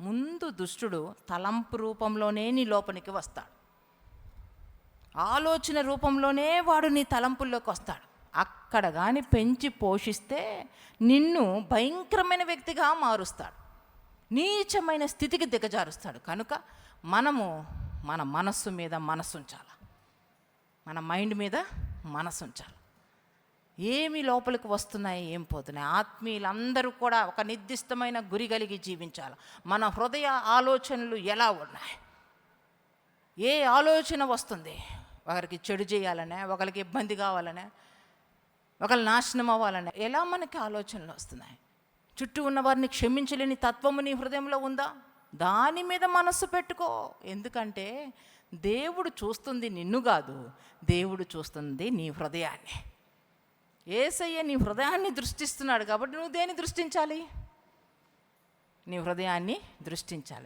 ముందు దుష్టుడు తలంపు రూపంలోనే నీ లోపలికి వస్తాడు. ఆలోచన రూపంలోనే వాడు నీ తలంపుల్లోకి వస్తాడు. అక్కడ కానీ పెంచి పోషిస్తే నిన్ను భయంకరమైన వ్యక్తిగా మారుస్తాడు. నీచమైన స్థితికి దిగజారుస్తాడు. కనుక మనము మన మనస్సు మీద మనసు ఉంచాలి మన మైండ్ మీద మనసు ఉంచాలి ఏమి లోపలికి వస్తున్నాయి ఏం పోతున్నాయి. ఆత్మీయులందరూ కూడా ఒక నిర్దిష్టమైన గురి కలిగి జీవించాలి. మన హృదయ ఆలోచనలు ఎలా ఉన్నాయి? ఏ ఆలోచన వస్తుంది? ఒకరికి చెడు చేయాలనే ఒకరికి ఇబ్బంది కావాలనే ఒకరు నాశనం అవ్వాలనే. ఎలా మనకి ఆలోచనలు వస్తున్నాయి? చుట్టూ ఉన్న వారిని క్షమించలేని తత్వము నీ హృదయంలో ఉందా? దాని మీద మనస్సు పెట్టుకో. ఎందుకంటే దేవుడు చూస్తుంది నిన్ను కాదు దేవుడు చూస్తుంది నీ హృదయాన్ని. ఏసయ్య నీ హృదయాన్ని దృష్టిస్తున్నాడు కాబట్టి నువ్వు దేన్ని దృష్టించాలి? నీ హృదయాన్ని దృష్టించాలి.